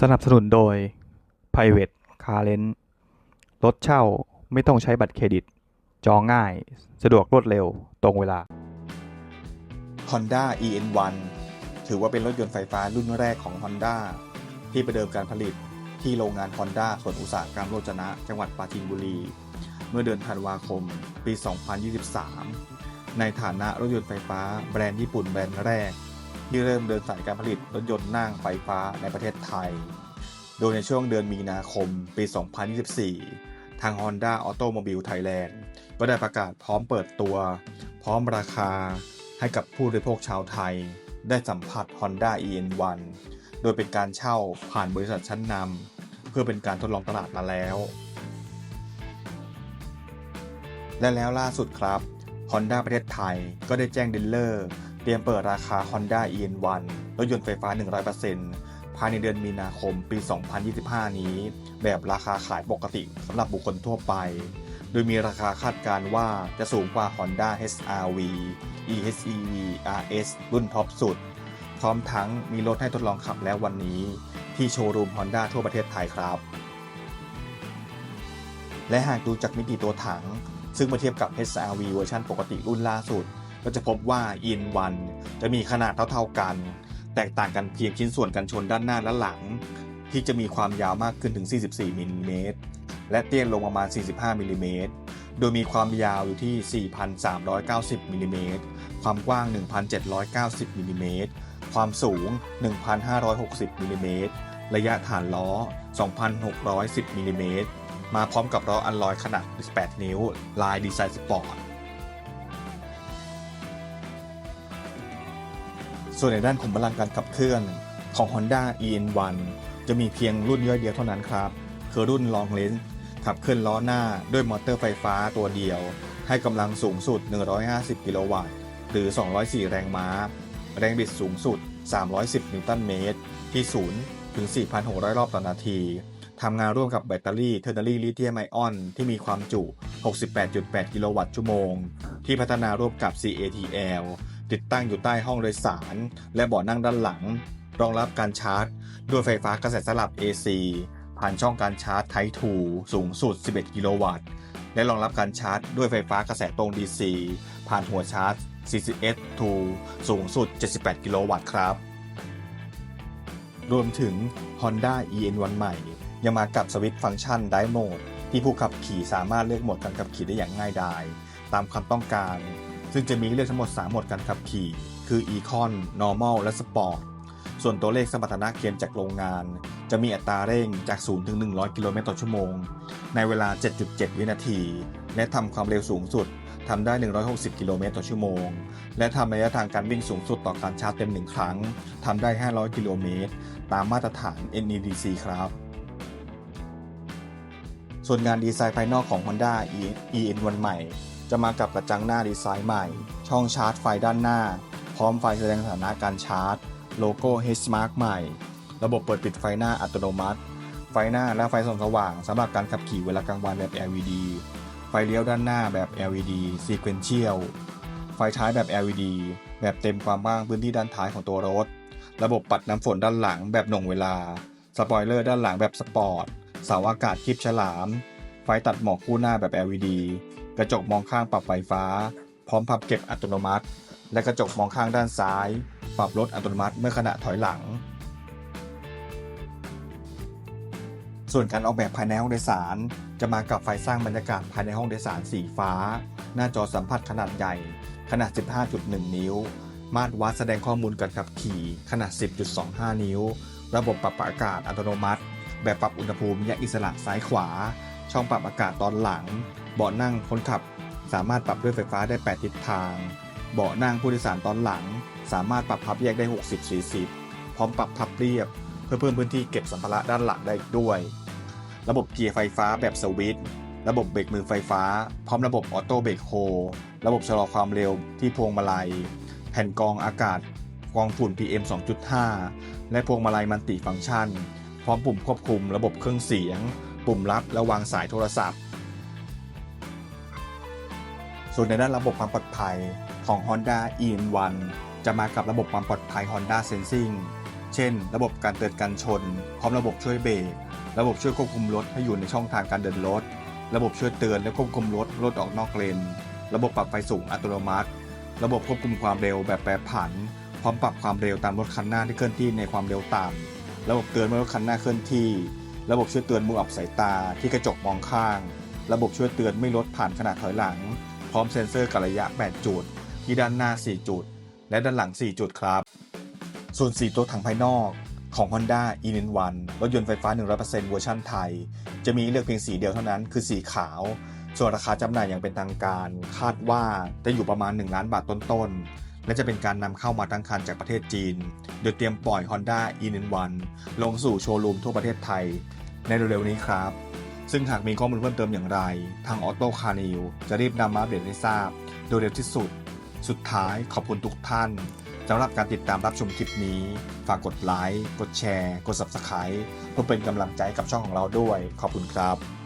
สนับสนุนโดย Private Car Rent รถเช่าไม่ต้องใช้บัตรเครดิต จองง่าย สะดวกรวดเร็ว ตรงเวลา Honda EN1 ถือว่าเป็นรถยนต์ไฟฟ้ารุ่นแรกของ Honda ที่ประเดิมการผลิตที่โรงงาน Honda ส่วนอุตสาหกรรมโรจนะ จังหวัดปราจีนบุรี เมื่อเดือนธันวาคม ปี 2023 ในฐานะรถยนต์ไฟฟ้าแบรนด์ญี่ปุ่นแบรนด์แรก ที่เริ่มเดินสายการผลิตรถยนต์นั่งไฟฟ้าในประเทศไทย โดยในช่วงเดือนมีนาคมปี 2024 ทาง Honda Automobile Thailand ก็ได้ประกาศพร้อมเปิดตัว พร้อมราคาให้กับผู้บริโภคชาวไทย ได้สัมผัส Honda EN1 โดยเป็นการเช่าผ่านบริษัทชั้นนำเพื่อเป็นการทดลองตลาดมาแล้ว และแล้วล่าสุดครับ Honda ประเทศไทยก็ได้แจ้งดีลเลอร์ เตรียมเปิดราคา Honda EN1 รถยนต์ไฟฟ้า 100%ภายในเดือนมีนาคมปี 2025 นี้ แบบราคาขายปกติสำหรับบุคคลทั่วไป โดยมีราคาคาดการณ์ว่าจะสูงกว่า Honda HR-V EHEV RS รุ่นท็อปสุด พร้อมทั้งมีรถให้ทดลองขับแล้ววันนี้ ที่โชว์รูม Honda ทั่วประเทศไทยครับ และหากดูจากมิติตัวถัง ซึ่งเมื่อเทียบกับ HRV เวอร์ชันปกติรุ่นล่าสุด ก็จะพบว่า EN1 จะมีขนาดเท่าๆกัน แตกต่างกันเพียงชิ้นส่วนกันชนด้านหน้าและหลัง ที่จะมีความยาวมากขึ้นถึง 44มิลลิเมตรและเตี้ยลงประมาณ 45มิลลิเมตรโดยมีความยาวอยู่ที่ 4,390มิลลิเมตร ความกว้าง 1,790มิลลิเมตร ความสูง 1,560มิลลิเมตร ระยะฐานล้อ 2,610มิลลิเมตร มาพร้อมกับล้ออัลลอยขนาด 18 นิ้ว ลายดีไซน์สปอร์ต ส่วนในด้านขุมพลังการขับเคลื่อนของ Honda EN1 จะมีเพียงรุ่นย่อยเดียวเท่านั้นครับ คือรุ่น Long Range ขับเคลื่อนล้อหน้าด้วยมอเตอร์ไฟฟ้าตัวเดียว ให้กำลังสูงสุด 150 กิโลวัตต์ หรือ 204 แรงม้า แรงบิดสูงสุด 310 นิวตันเมตร ที่0ถึง 4,600 รอบต่อนาทีทำงานร่วมกับแบตเตอรี่เทอร์นารีลิเธียมไอออนที่มีความจุ 68.8 กิโลวัตต์ชั่วโมง ที่พัฒนาร่วมกับ CATL ติดตั้งอยู่ใต้ห้องโดยสาร และเบาะนั่งด้านหลัง รองรับการชาร์จ ด้วยไฟฟ้ากระแสสลับ AC ผ่านช่องการชาร์จ Type 2สูงสุด 11 กิโลวัตต์ และรองรับการชาร์จ ด้วยไฟฟ้ากระแสตรง DC ผ่านหัวชาร์จ CCS 2สูงสุด 78 กิโลวัตต์ครับ รวมถึง Honda EN1 ใหม่ ยังมากับสวิตช์ฟังก์ชัน Drive Mode ที่ผู้ขับขี่สามารถเลือกโหมดการขับขี่ได้อย่างง่ายดาย ตามความต้องการ ซึ่งจะมีเลือกทั้งหมด3โหมดการขับขี่ คือ Econ Normal และ Sport ส่วนตัวเลขสมรรถนะเกมจากโรงงาน จะมีอัตราเร่งจาก 0 ถึง 100 กิโลเมตรต่อชั่วโมง ในเวลา 7.7 วินาที และทำความเร็วสูงสุดทำได้ 160 กิโลเมตรต่อชั่วโมง และทำระยะทางการวิ่งสูงสุดต่อการชาร์จเต็ม 1 ครั้ง ทำได้ 500 กิโลเมตร ตามมาตรฐาน NEDC ครับ ส่วนงานดีไซน์ภายนอกของ Honda EN1 ใหม่ จะมากับกระจังหน้าดีไซน์ใหม่ ช่องชาร์จไฟด้านหน้า พร้อมไฟแสดงสถานะการชาร์จ โลโก้ H-Mark ใหม่ ระบบเปิดปิดไฟหน้าอัตโนมัติ ไฟหน้าและไฟส่องสว่างสำหรับการขับขี่เวลากลางวันแบบ LED ไฟเลี้ยวด้านหน้าแบบ LED Sequential ไฟท้ายแบบ LED แบบเต็มความกว้างพื้นที่ด้านท้ายของตัวรถ ระบบปัดน้ำฝนด้านหลังแบบหน่วงเวลา สปอยเลอร์ด้านหลังแบบสปอร์ต เสาอากาศคลิปฉลาม ไฟตัดหมอกคู่หน้าแบบ LED กระจกมองข้างปรับไฟฟ้า พร้อมพับเก็บอัตโนมัติ และกระจกมองข้างด้านซ้าย ปรับลดอัตโนมัติเมื่อขณะถอยหลัง ส่วนการออกแบบภายในห้องโดยสาร จะมากับไฟสร้างบรรยากาศภายในห้องโดยสารสีฟ้า หน้าจอสัมผัสขนาดใหญ่ ขนาด 15.1 นิ้ว มาตรวัดแสดงข้อมูลการขับขี่ ขนาด 10.25 นิ้ว ระบบปรับอากาศอัตโนมัติ แบบปรับอุณหภูมิแยกอิสระซ้ายขวา ช่องปรับอากาศตอนหลัง เบาะนั่งคนขับ สามารถปรับด้วยไฟฟ้าได้ 8 ทิศทาง เบาะนั่งผู้โดยสารตอนหลัง สามารถปรับพับแยกได้ 60-40 พร้อมปรับพับเรียบ เพื่อเพิ่มพื้นที่เก็บสัมภาระด้านหลังได้อีกด้วย ระบบเกียร์ไฟฟ้าแบบสวิตช์ระบบเบรกมือไฟฟ้า พร้อมระบบออโต้เบรกโฮระบบชะลอความเร็วที่พวงมาลัย แผ่นกรองอากาศกรองฝุ่น PM 2.5 และพวงมาลัยมัลติฟังก์ชัน พร้อมปุ่มควบคุมระบบเครื่องเสียง ปุ่มรับและวางสายโทรศัพท์ ส่วนในด้านระบบความปลอดภัยของ Honda EN1 จะมากับระบบความปลอดภัย Honda Sensing เช่น ระบบการเตือนการชน พร้อมระบบช่วยเบรก ระบบช่วยควบคุมรถให้อยู่ในช่องทางการเดินรถ ระบบช่วยเตือนและควบคุมรถรถออกนอกเลน ระบบปรับไฟสูงอัตโนมัติ ระบบควบคุมความเร็วแบบแปรผัน พร้อมปรับความเร็วตามรถคันหน้าที่เคลื่อนที่ในความเร็วต่ำระบบเตือนเมื่อรถคันหน้าเคลื่อนที่ ระบบช่วยเตือนมุมอับสายตาที่กระจกมองข้าง ระบบช่วยเตือนไม่รถผ่านขณะถอยหลัง พร้อมเซ็นเซอร์กะระยะ 8 จุด ที่ด้านหน้า 4 จุด และด้านหลัง 4 จุดครับ ส่วน 4 ตัวถังภายนอกของ Honda e n 1รถยนต์ไฟฟ้า 100%เวอร์ชันไทย จะมีเลือกเพียงสีเดียวเท่านั้นคือสีขาว ส่วนราคาจำหน่ายอย่างเป็นทางการ คาดว่าจะอยู่ประมาณ 1 ล้านบาทต้นๆ และจะเป็นการนำเข้ามาทั้งคันจากประเทศจีน โดยเตรียมปล่อย Honda e n 1ลงสู่โชว์รูมทั่วประเทศไทย ในเร็วๆนี้ครับ ซึ่งหากมีข้อมูลเพิ่มเติมอย่างไร ทางออโต้คาร์นิวจะรีบนำมาอัปเดตให้ทราบ โดยเร็วที่สุด สุดท้ายขอบคุณทุกท่านสำหรับการติดตามรับชมคลิปนี้ ฝากกดไลค์ กดแชร์ กด Subscribe เพื่อเป็นกำลังใจกับช่องของเราด้วย ขอบคุณครับ